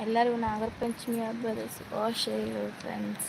ಎಲ್ಲರಿಗೂ ನಾಗರ ಪಂಚಮಿ ಹಬ್ಬದ ಶುಭಾಶಯಗಳು friends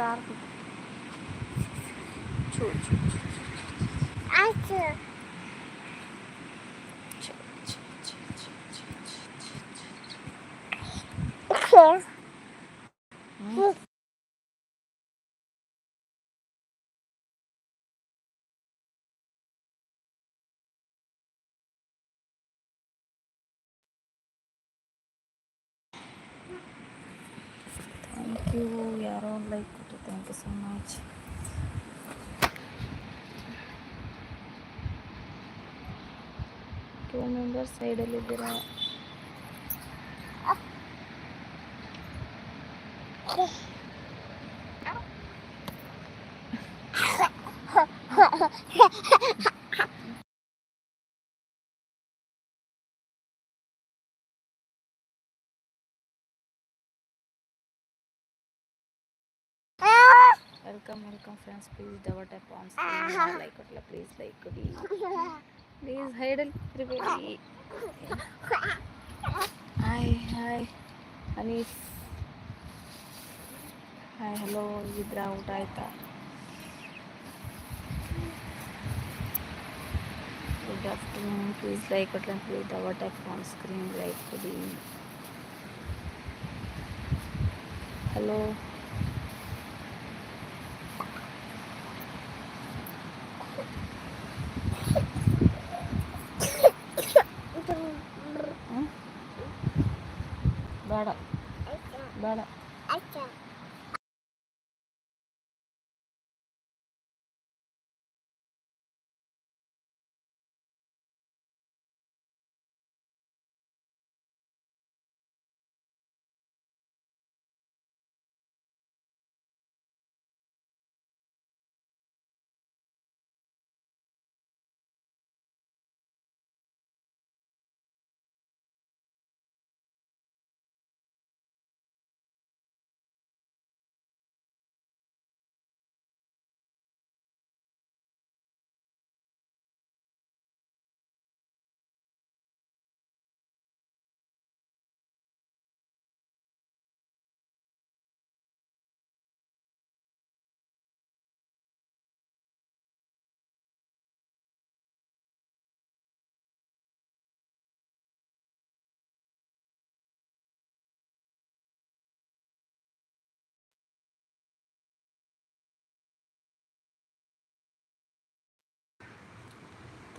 durardım. Çocuk. Thank you. I don't like thank you so much two members ಸೈಡಲ್ಲಿದ್ದೀರಾ Ha ha ha. welcome welcome friends. Please double tap on screen like it please like it please. Hide everybody. Hi hi anis. Hi hello vidra utaita good afternoon. Please like it please double tap on screen like it hello. Bye. Acha.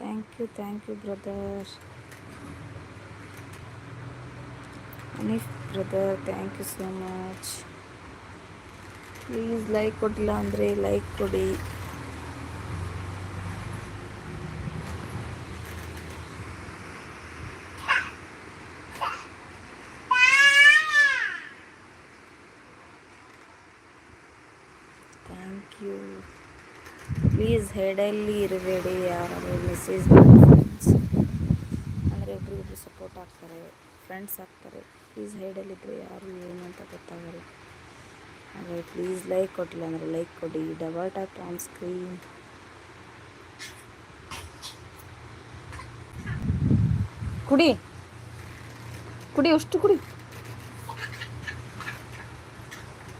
Thank you thank you brother Anif brother thank you so much please like ಕೊಟ್ಟಿಲ್ಲ ಅಂದರೆ like ಕೊಡಿ please ಹೆಡಲ್ಲಿ ಇರಬೇಡಿ ಯಾರಾದರೂ message ಮಾಡಿ friends ಅಂದರೆ ಒಬ್ರಿಗೊಬ್ರು support ಆಗ್ತಾರೆ friends ಆಗ್ತಾರೆ. Please ಹೈಡಲ್ಲಿದ್ದರೆ ಯಾರು, ಏನು ಅಂತ ಗೊತ್ತಾಗಲ್ಲ. ಹಾಗೆ ಪ್ಲೀಸ್ ಲೈಕ್ ಕೊಟ್ಟಿಲ್ಲ ಅಂದರೆ ಲೈಕ್ ಕೊಡಿ. ಡಬಲ್ ಟ್ಯಾಪ್ ಆನ್ ಸ್ಕ್ರೀನ್ ಕುಡಿ. ಕುಡಿ, ಅಷ್ಟು ಕುಡಿ.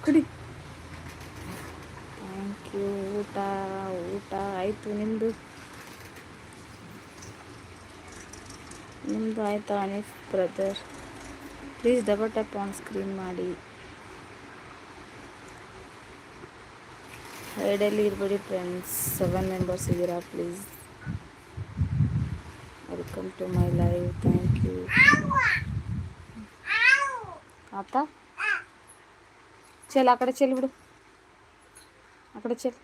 ಕುಡಿ. ಥ್ಯಾಂಕ್ ಯು ಊಟ. ಊಟ ಆಯಿತು ನಿಮ್ಮದು ನಿಮ್ಮದು ಆಯಿತಾ Anif brother please double tap on screen ಮಾಡಿ ಸೈಡಲ್ಲಿ ಇರಬೇಡಿ ಫ್ರೆಂಡ್ಸ್ ಸೆವೆನ್ ಮೆಂಬರ್ಸ್ ಇದ್ದೀರಾ please welcome to my live thank you ಆತಾ ಚಲ್ ಆ ಕಡೆ ಚೆಲ್ ಬಿಡು ಆ ಕಡೆ ಚೆಲ್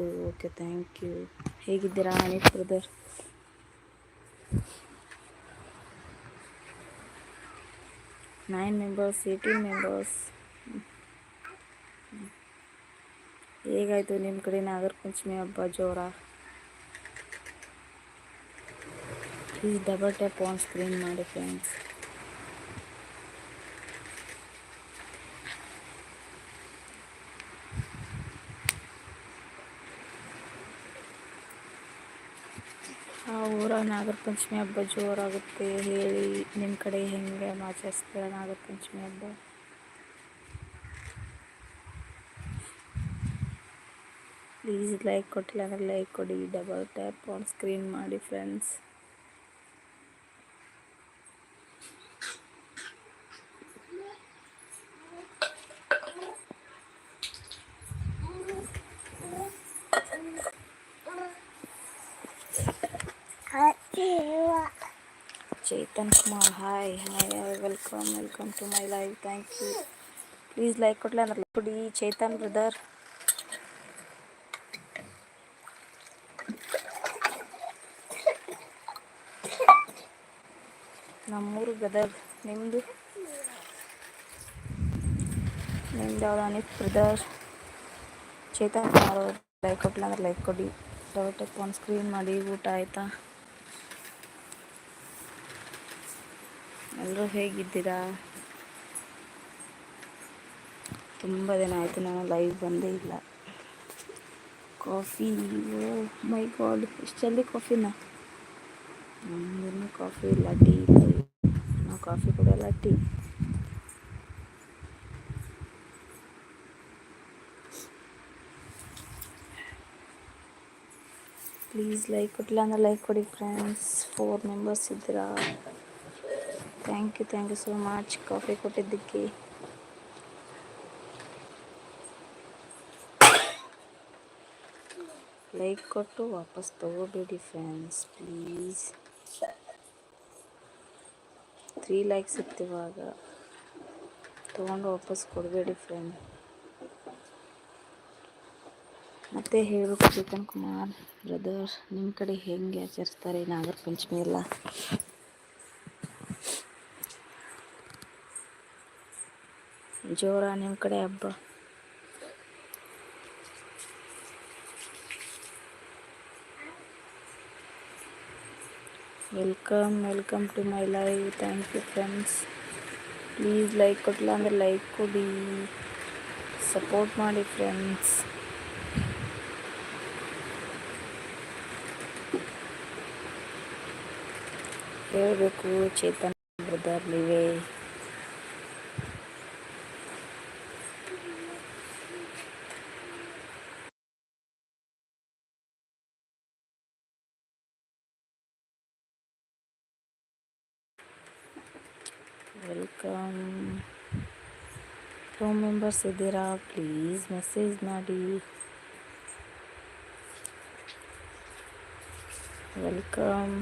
ಆಯಿತು, ಓಕೆ ಥ್ಯಾಂಕ್ ಯು ಹೇಗಿದ್ದೀರಾ Anil brother nine members eighteen members ಹೇಗಾಯಿತು ನಿಮ್ಮ ಕಡೆ ನಾಗರ ಹಬ್ಬ ಜೋರ? Please double tap on screen ಮಾಡಿ ಫ್ರೆಂಡ್ಸ್ ಆ ಊರಾಗ ನಾಗರ ಪಂಚಮಿ ಹಬ್ಬ ಜೋರಾಗುತ್ತೆ ಹೇಳಿ ನಿಮ್ಮ ಕಡೆ ಹೆಂಗೆ ಆಚರಿಸ್ತೀರ ನಾಗರ ಪಂಚಮಿ ಹಬ್ಬ? ಪ್ಲೀಸ್ ಲೈಕ್ ಕೊಟ್ಟಿಲ್ಲ ಅಂದರೆ ಲೈಕ್ ಕೊಡಿ ಡಬಲ್ ಟ್ಯಾಪ್ ಆನ್ ಸ್ಕ್ರೀನ್ ಮಾಡಿ friends Chetan Kumar hi hi hi welcome welcome to my live thank you please like ಕೊಟ್ಟಲ ಅಂದ್ರೆ ಕೊಡಿ ಚೇತನ್ ಬ್ರದರ್ ನಮ್ಮೂರು ಗದಗ್ ನಿಮ್ಮದು ನಿಮ್ದು ಯಾವ್ದು ಅನಿತ್ ಬ್ರದರ್ ಚೇತನ್ ಕುಮಾರ್ ಅವ್ರು ಲೈಕ್ ಕೊಟ್ಟಿಲ್ಲ ಅಂದ್ರೆ ಲೈಕ್ ಕೊಡಿ ಡಬಲ್ ಟೆಪ್ ಆನ್ ಸ್ಕ್ರೀನ್ ಮಾಡಿ ಊಟ ಆಯಿತಾ ಎಲ್ಲರೂ ಹೇಗಿದ್ದೀರಾ? ತುಂಬ ದಿನ ಆಯಿತು, ನಾನು ಲೈವ್ ಬಂದೇ ಇಲ್ಲ. ಕಾಫಿ ಓ ಮೈ ಗಾಡ್ ಇಷ್ಟು ಜಲ್ದಿ ಕಾಫಿನ ಕಾಫಿ ಇಲ್ಲ ಟೀ ಇಲ್ಲ. ನಾವು ಕಾಫಿ ಕುಡಿಯಲ್ಲ ಟೀ ಪ್ಲೀಸ್ ಲೈಕ್ ಕೊಟ್ಟಿಲ್ಲ ಅಂದ್ರೆ ಲೈಕ್ ಕೊಡಿ ಫ್ರೆಂಡ್ಸ್ ಫೋರ್ ಮೆಂಬರ್ಸ್ ಇದ್ದೀರಾ? Thank you thank you so much coffee ಕೊಟ್ಟಿದ್ದಕ್ಕೆ. ಲೈಕ್ ಕೊಟ್ಟು ವಾಪಸ್ ತಗೋಬೇಡಿ ಫ್ರೆಂಡ್ಸ್ ಪ್ಲೀಸ್ ತ್ರೀ ಲೈಕ್ಸ್ ಇತ್ತಿವಾಗ ತೊಗೊಂಡು ವಾಪಸ್ ಕೊಡಬೇಡಿ ಫ್ರೆಂಡ್ ಮತ್ತೆ ಹೇಳಬೇಕು ಚೇತನ್ ಕುಮಾರ್ ಬ್ರದರ್ ನಿಮ್ಮ ಕಡೆ ಹೆಂಗೆ ಆಚರಿಸ್ತಾರೆ ನಾಗರ ಪಂಚಮಿ ಎಲ್ಲ? ಜೋರ ನಿಮ್ಮ ಕಡೆ ಹಬ್ಬ. Welcome welcome to my live thank you friends please like ಕೊಟ್ಟಿಲ್ಲ ಅಂದರೆ ಲೈಕ್ ಕೊಡಿ. ಸಪೋರ್ಟ್ ಮಾಡಿ ಫ್ರೆಂಡ್ಸ್ ಹೇಳಬೇಕು, ಚೇತನ್ ಬ್ರದರ್ ನೀವೇ. ವೆಲ್ಕಮ್ ಟೂ ಮೆಂಬರ್ಸ್ ಇದ್ದೀರಾ ಪ್ಲೀಸ್ ಮೆಸೇಜ್ ಮಾಡಿ welcome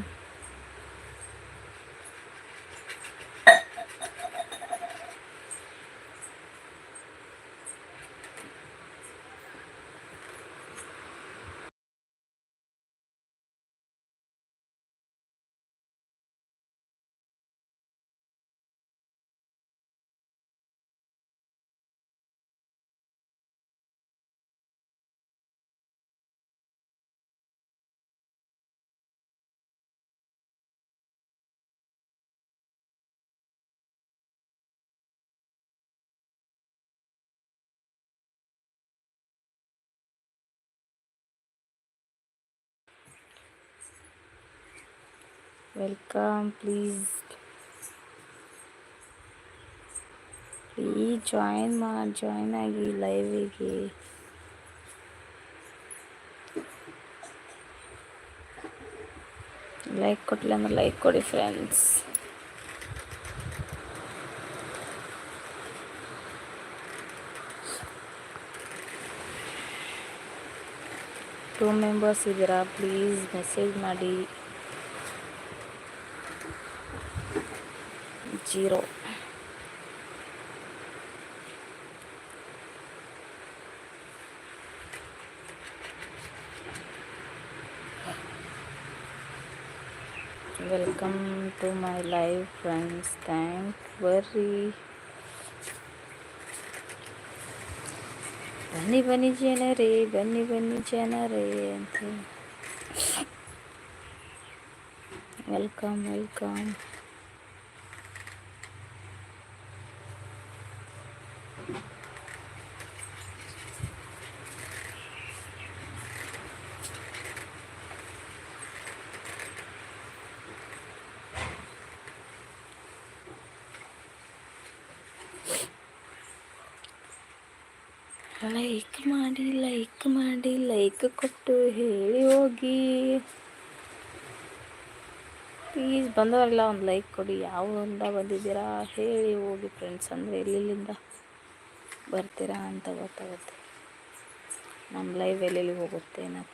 welcome please please join ಮಾ ಜಾಯಿನ್ ಆಗಿ ಲೈವಿಗೆ ಲೈಕ್ ಕೊಟ್ಟಿಲ್ಲ ಅಂದ್ರೆ ಲೈಕ್ ಕೊಡಿ ಫ್ರೆಂಡ್ಸ್ ಟೂ ಮೆಂಬರ್ಸ್ ಇದ್ದೀರಾ ಪ್ಲೀಸ್ ಮೆಸೇಜ್ ಮಾಡಿ. zero welcome to my live friends thank ಬರ್ರಿ ಬನ್ನಿ ಬನ್ನಿ ಜನರೇ ಬನ್ನಿ ಬನ್ನಿ ಜನರೇ ಅಂತ ವೆಲ್ಕಮ್ ವೆಲ್ಕಮ್ Like ಮಾಡಿ ಲೈಕ್ ಮಾಡಿ ಲೈಕ್ ಕೊಟ್ಟು ಹೇಳಿ ಹೋಗಿ. ಪ್ಲೀಸ್ ಬಂದವರೆಲ್ಲ ಒಂದು ಲೈಕ್ ಕೊಡಿ. ಯಾವಿಂದ ಬಂದಿದ್ದೀರಾ? ಹೇಳಿ ಹೋಗಿ ಫ್ರೆಂಡ್ಸ್ ಅಂದರೆ ಎಲ್ಲಿಲ್ಲಿಂದ ಬರ್ತೀರಾ ಅಂತ ಗೊತ್ತಾಗುತ್ತೆ. ನಮ್ಮ ಲೈವ್ ಎಲ್ಲೆಲ್ಲಿ ಹೋಗುತ್ತೆ ನಾವು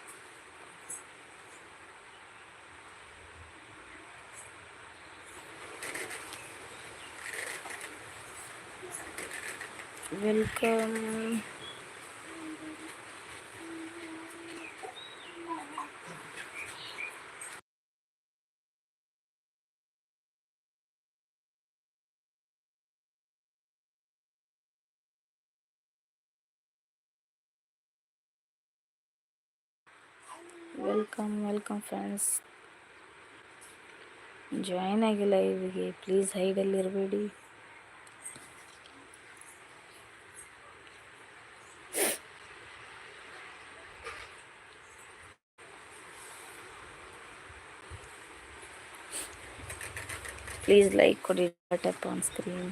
welcome welcome welcome friends join ಆಗಿಲ್ಲ ಇವಿಗೆ ಪ್ಲೀಸ್ ಹೈಡಲ್ಲಿ ಇರಬೇಡಿ ಪ್ಲೀಸ್ ಲೈಕ್ ಕೊಡಿ ಟಪ್ ಆನ್ ಸ್ಕ್ರೀನ್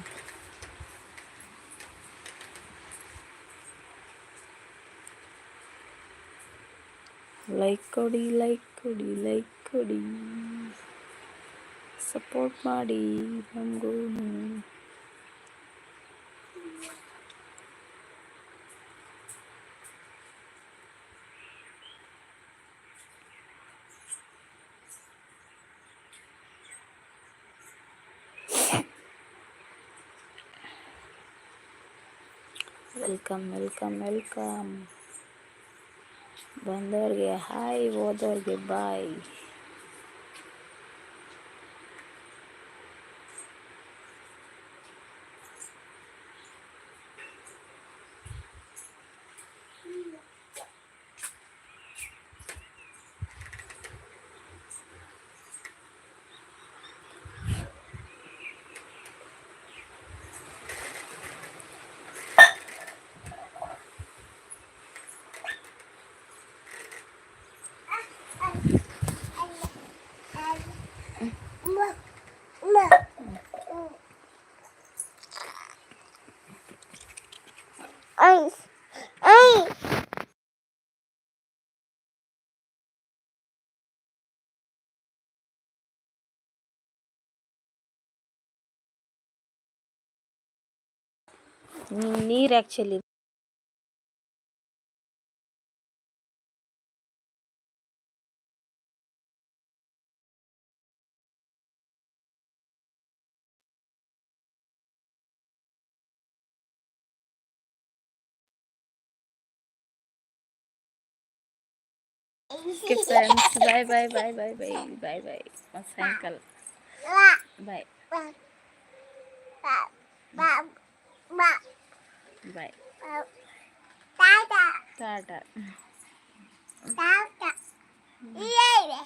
ಲೈಕ್ ಕೊಡಿ ಲೈಕ್ ಕೊಡಿ ಲೈಕ್ ಕೊಡಿ ಸಪೋರ್ಟ್ ಮಾಡಿ ನಮಗೂ ವೆಲ್ಕಮ್ ವೆಲ್ಕಮ್ ವೆಲ್ಕಮ್ ಬಂದವ್ರಿಗೆ ಹಾಯ್ ಹೋದವ್ರಿಗೆ ಬಾಯ್ ನೀರು ಆ್ಯಕ್ಚುಲಿ ಫ್ರೆಂಡ್ಸ್ ಬಾಯ್ ಬಾಯ್ ಬಾಯ್ ಬಾಯ್ ಬಾಯ್ ಬಾಯ್ ಬಾಯ್ ಸಾಯಂಕಾಲ ಬಾಯ್ ಬಾಯ್ Bye. Tata. Tata. Tata. Tata.